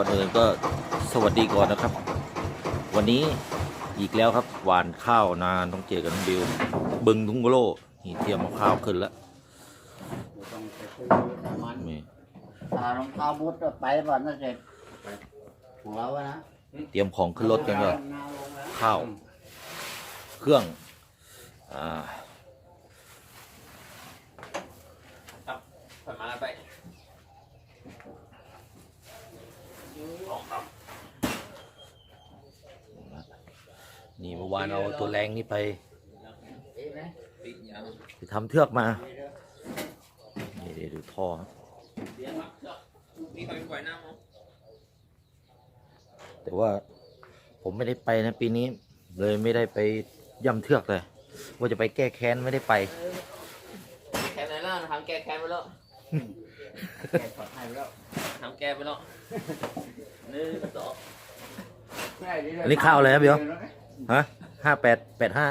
ก่อนอื่นก็สวัสดีก่อนนะครับ วันนี้อีกแล้วครับหวานข้าวนาต้องเจอกับน้องบิวบึงทุ่งโลนี่เตรียมเอาข้าวขึ้นแล้วต้องไปซื้อน้ำมันนี่ตารองเท้าบูทไปก่อนนะเสร็จของเราอะนะเตรียมของขึ้นรถกันก่อนน้ำลงแล้วข้าว เครื่องอ่า ผ่านมาไป นี่เมื่อวานเอาตัวแรงนี่ไปเอ๊ะไหมปิดยาวไปทำเทือกมา นี่เดี๋ยวดูท่อครับเดี๋ยวครับเจ้ามีใครปล่อยน้ำมั้งแต่ว่าผมไม่ได้ไปนะปีนี้ เลยไม่ได้ไปย่ำเทือกเลย ว่าจะไปแก้แค้นไม่ได้ไป แค่ไหนล่ะทำแกแค้นไปแล้วแกะขอให้แล้วทำแกไปแล้วหนึ่งสองอันนี้ข้าวอะไรครับเดี๋ยว ฮะห้าแปดแปดห้า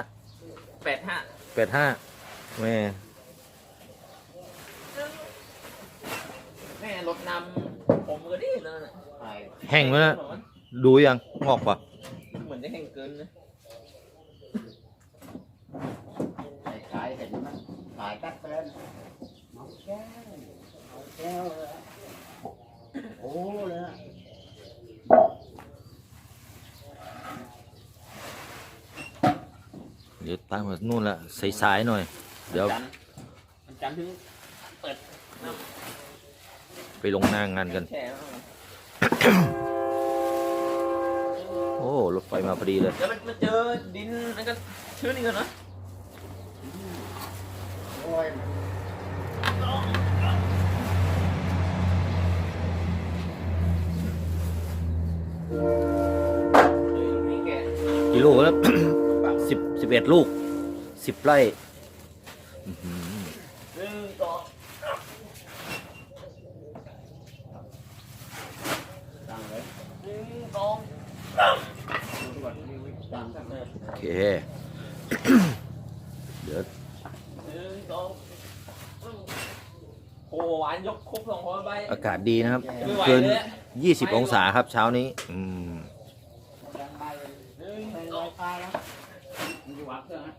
แปดห้าแปดห้าแม่แม่รถนำผมก็ดีนั่นน่ะไปแห้งไหมนะดูยังงอกปะเหมือนจะแห้งเกินนะใส่ขายเห็นไหมขายแป๊บไปแล้วนะน้องแก้วน้องแก้วเลยอะโอ้เลยอะ เดี๋ยวตั้งมานู่นละสายๆหน่อย เดี๋ยวจันทร์วันจันทร์ถึงเปิดน้ไปลงหน้างานกันำแช่แล้วโอ้รถไฟมาพอดีเลยเดี๋ยวมันมาเจอดินนั่นก็ชื้นอีกแล้วนะโอ้ยเดี๋ยวมีแกกิโลแล้วสิบสิบเอ็ดลูก สิบไร่อื้อหือหนึ่งสองตั้งเลยหนึ่งสองตั้งโอเค เดี๋ยวหนึ่งสองโอ้หวานยกคุกสองคนไป อากาศดีนะครับไม่ไหวเกินเลยอะยี่สิบองศาครับเช้านี้ อืม ตั้งไป หนึ่ง ไป ส ล อ อง ยฟ้าแล้วมันจะวางเครื่องนะ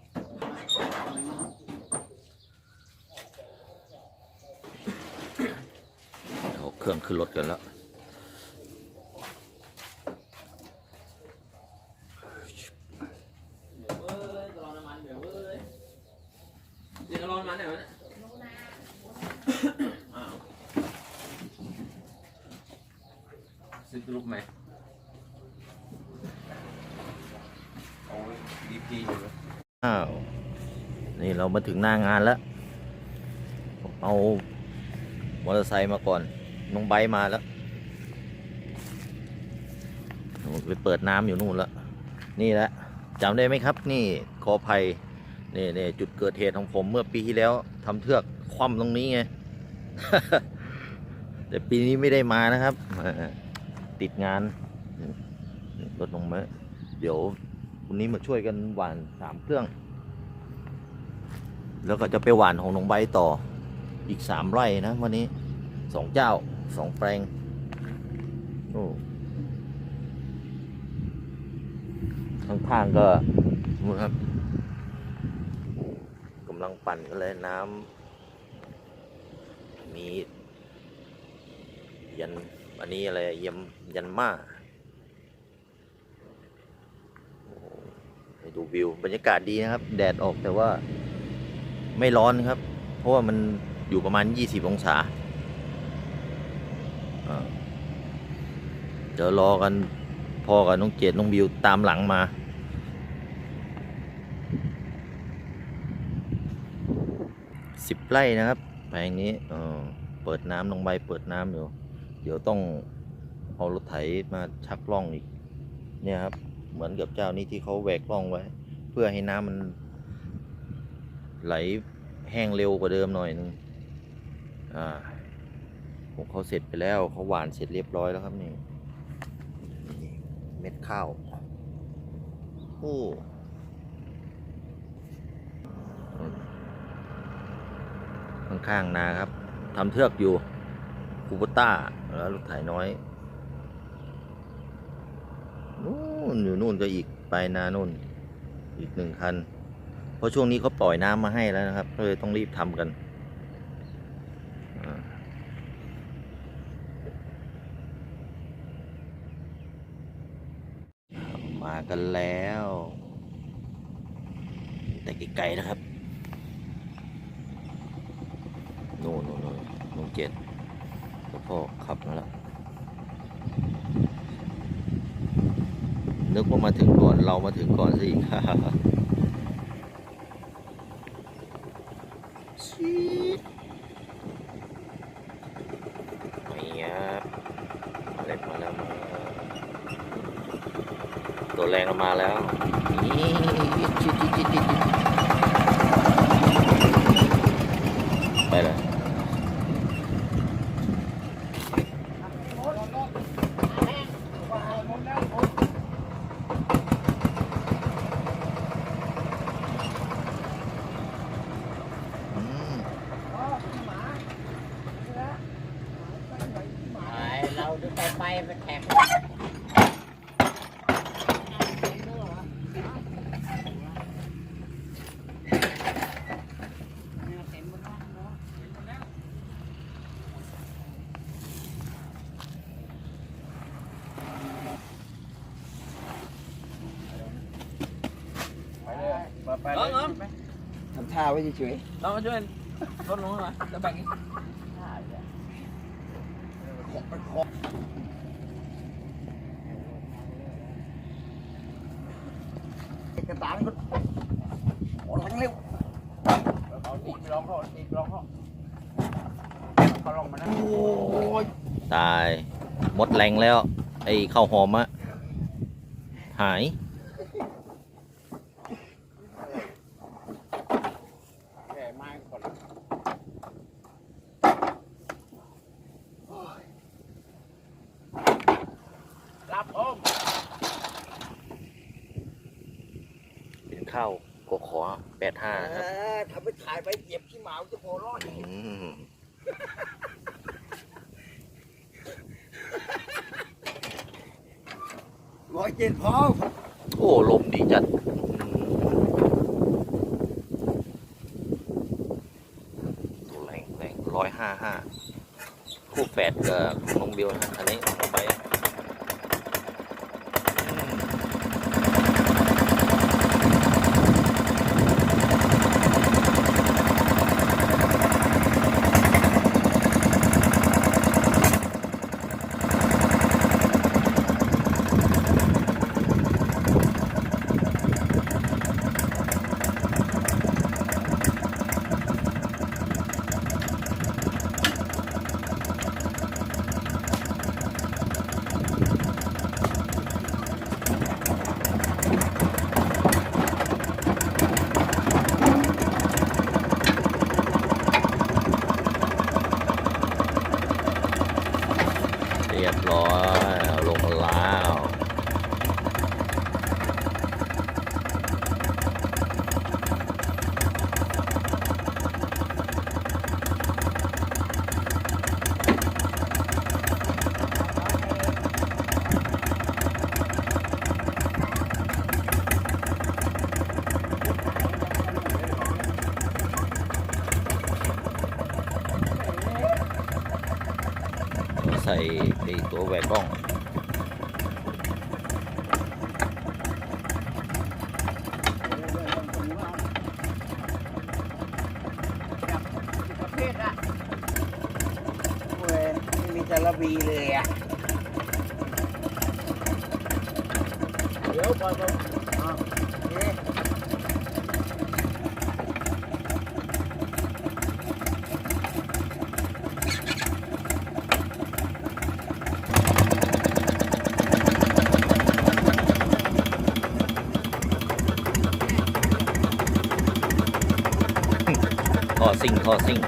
เอาเครื่องขึ้นรถกันแล้วเดี๋ยวเว้ยรอน้ำมันเดี๋ยวเว้ยเดี๋ยวรอน้ำมันเดี๋ยวนะอ้าวซื้อรูปไหมโอ้ยดีพีอยู่เลยอ้าว นี่เรามาถึงหน้างานแล้ว เอา มอเตอร์ไซค์มาก่อน น้องไบมาแล้วไปเปิดน้ำอยู่นู่นแล้ว นี่แหละจำได้ไหมครับ นี่ขออภัยนี่นี่จุดเกิดเหตุของผมเมื่อปีที่แล้วทำเทือกคว่ำตรงนี้ไง แต่ปีนี้ไม่ได้มานะครับอ่าติดงานรถลงมาเดี๋ยววันนี้มาช่วยกันหว่านสามเครื่อง แล้วก็จะไปหว่านของน้องใบต่ออีกสามไร่นะวันนี้สองเจ้า สองแปลง โอ้ข้างๆก็นู่นครับกำลังปั่นกันเลยน้ำมียันอันนี้อะไรเยมยันมาดูวิว บรรยากาศดีนะครับ แดดออกแต่ว่าไม่ร้อนครับ เพราะว่ามันอยู่ประมาณ 20 องศาอ่า เดี๋ยวรอกันพ่อกับน้องเจดน้องบิวตามหลังมาสิบไร่นะครับแปลงนี้เออเปิดน้ำลงไปเปิดน้ำอยู่ เดี๋ยวต้องเอารถไถมาชักล่องอีก เนี่ยครับ เหมือนกับเจ้านี้ที่เขาแหวกล่องไว้ เพื่อให้น้ำมัน ไหลแห้งเร็วกว่าเดิมหน่อยนึงอ่า ผมเขาเสร็จไปแล้วเขาหวานเสร็จเรียบร้อยแล้วครับนี่เม็ดข้าวโอ้ข้างๆนาครับทำเทือกอยู่คูปต้าแล้วลูกถ่ายน้อยอยู่นู่นก็อีกปลานานู่นอีกหนึ่งคัน เพราะช่วงนี้เขาปล่อยน้ำมาให้แล้วนะครับก็เลยต้องรีบทำกันอ่ามา กันแล้ว แต่ไกลๆนะครับโน่นนู่นนู่นนู่นเจ็ดแล้วพ่อขับมาแล้วนึกว่ามาถึงก่อนเรามาถึงก่อนสิดไม่ครับมาแล้วมาแล้วมาแล้วตัวแรงเรามาแล้วนี่ชิดชิดชิดชิดชิดไปเลยอืม เราจะไปไปไปแท็ก เอิงเอิงทำท่าไว้เฉยเรามาช่วยรถลงหน่อยจะแบ่งอีกๆกระตานก็โอ้ลังเร็วเอาตีไปลองเขาตีไปลองเขาเขาลองมานะโอ้ยตายหมดแรงแล้ว ไอ้ข้าวหอมอะหาย แก่ไม้ก่อนรับผม เป็นข้าวกขอแปด ห้านะครับทำไปถ่ายไปเหยียบขี้หมาจะโผล่รอดอืมร้อยเจ็ดพอโอ้ลมดีจัดตัวแรงแรงร้อยห้าห้าคู่แฝดกับน้องบิวนะอันนี้น้องใบอะอืมเรียบร้อยเอาลงมาแล้ว ใส่ไอ้ตัวแหวกกล้อง ประเภทอะโอ้ยไม่มีจ ระบีเลยอะเดี๋ยวก่อนก่อนอะเอ๊ะท่อซิ่งท่อซิ่ง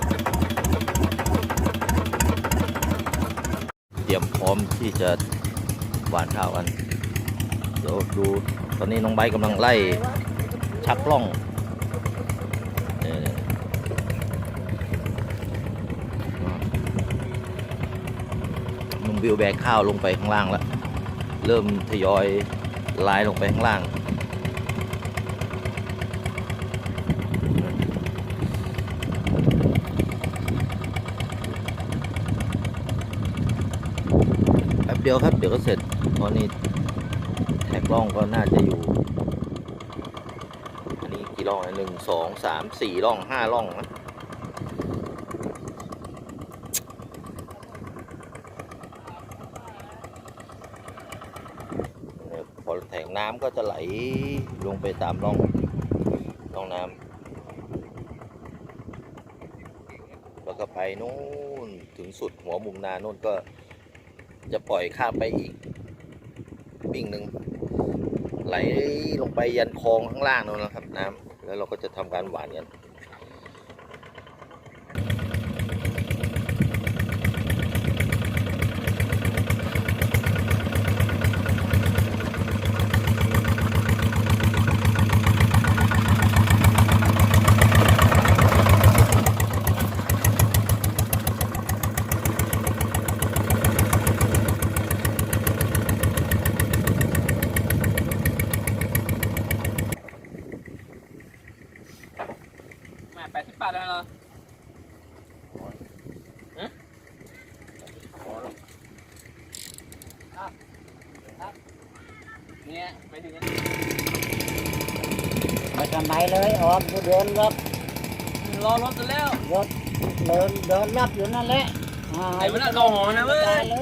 เต รียมพร้อมที่จะหวานข้าวกัน เดี๋ยวดูตอนนี้น้องใบกำลังไล่ชักกล้องนี่ๆน้องบิวแบกข้าวลงไปข้างล่างแล้ว เริ่มทยอยไลายลงไปข้างล่าง เดียวครับเดี๋ยวก็เสร็จเพราะนี่แท็กล่องก็น่าจะอยู่ อันนี้กี่ล่องนหนึ่งสองสามสี่ล่องห้าล่องนะพอแทงน้ำก็จะไหลลงไปตามร่องร่องน้ำแล้วก็ไปนู่นถึงสุดหัวมุมนานู่นก็ จะปล่อยข้ามไปอีกบิ่งหนึ่งไหลลงไปยันคลองข้างล่างนั่นนะครับ น้ำแล้วเราก็จะทำการหวานกัน แม่แปดสิบบาทแล้วเหรอฮะเนี่ยไปถึงกัน ไปทำไมเลย ออมกูเดินรับรอรถกันแล้วรถเดินเดินรับอยู่นั่นแหละอ่าไอ้มันน่ะเข้าหอนะเว้ย ตายเลย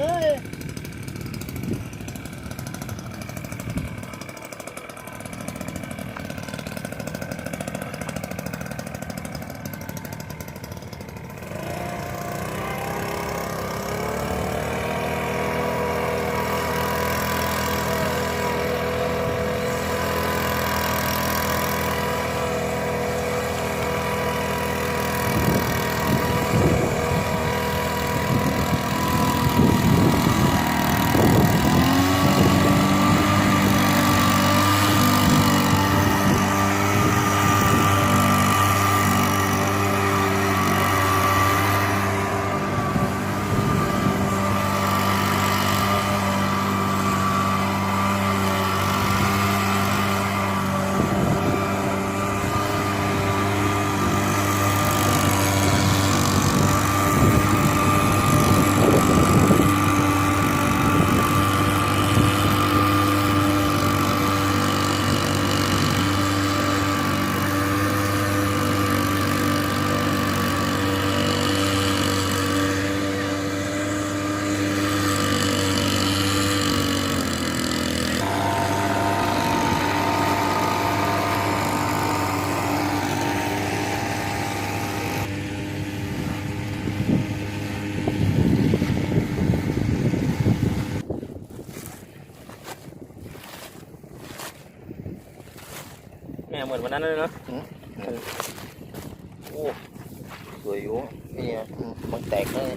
แม่เหมือนวันนั้นเลยเนาะโอ้สวยอยู่นี่อะอืมมันแตกเลย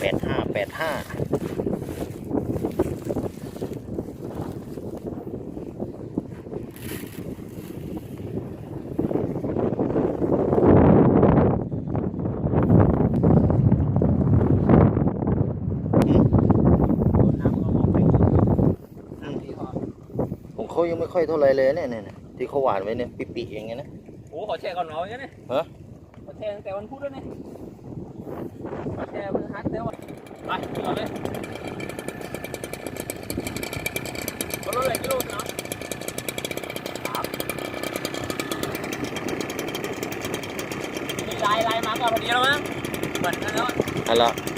แปดห้าแปดห้า เขายังไม่ค่อยเท่าไรเลยเนี่ยเนี่ยเนี่ยที่เขาหวานไว้เนี่ยปิๆอย่างเงี้ยนะโอ้ขอแชร์ก่อนเอาอย่างนี้ฮะขอแชร์ตั้งแต่วันพุธแล้วนี่ขอแชร์วันฮัทแล้วอะไปก่อนเลยรถอะไรกิโลเนาะมีลายลายมาก็พอดีแล้วมั้งเหมือนกันแล้วอันละเค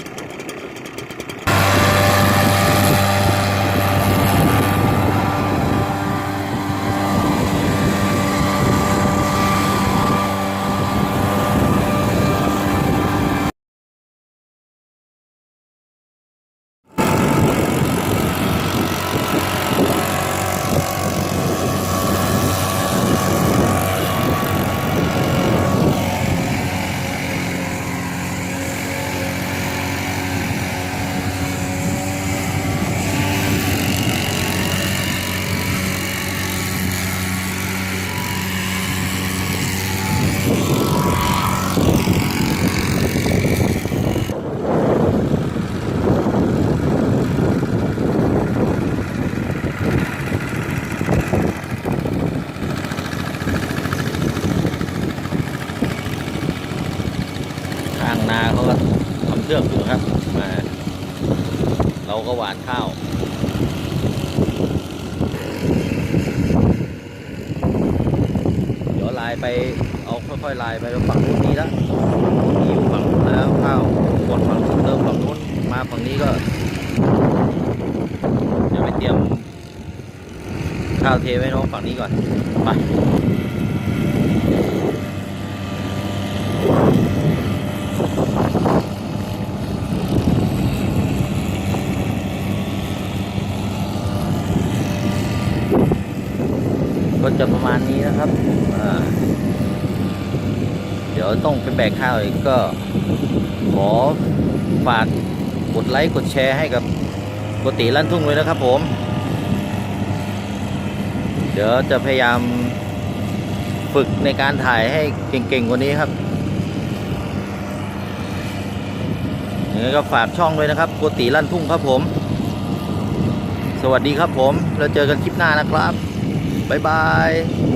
ก็หวานข้าวเดี๋ยวลายไปเอาค่อยๆลายไปฝั่งนู้นนี้ละมีอยู่ฝั่งนู้นแล้วข้าวกดฝั่งนู้นเติมฝั่งนู้นมาฝั่งนี้ก็เดี๋ยวไปเตรียมข้าวเทไว้น้องฝั่งนี้ก่อนไป จะประมาณนี้นะครับ เดี๋ยวต้องไปแบกข้าวอีกก็ ขอฝากกดไลค์กดแชร์ให้กับกติลั่นทุ่งเลยนะครับผม เดี๋ยวจะพยายามฝึกในการถ่ายให้เก่งๆกว่านี้ครับยังไงก็ฝากช่องด้วยนะครับกติลั่นทุ่งครับผม สวัสดีครับผม แล้วเจอกันคลิปหน้านะครับ บ๊ายบาย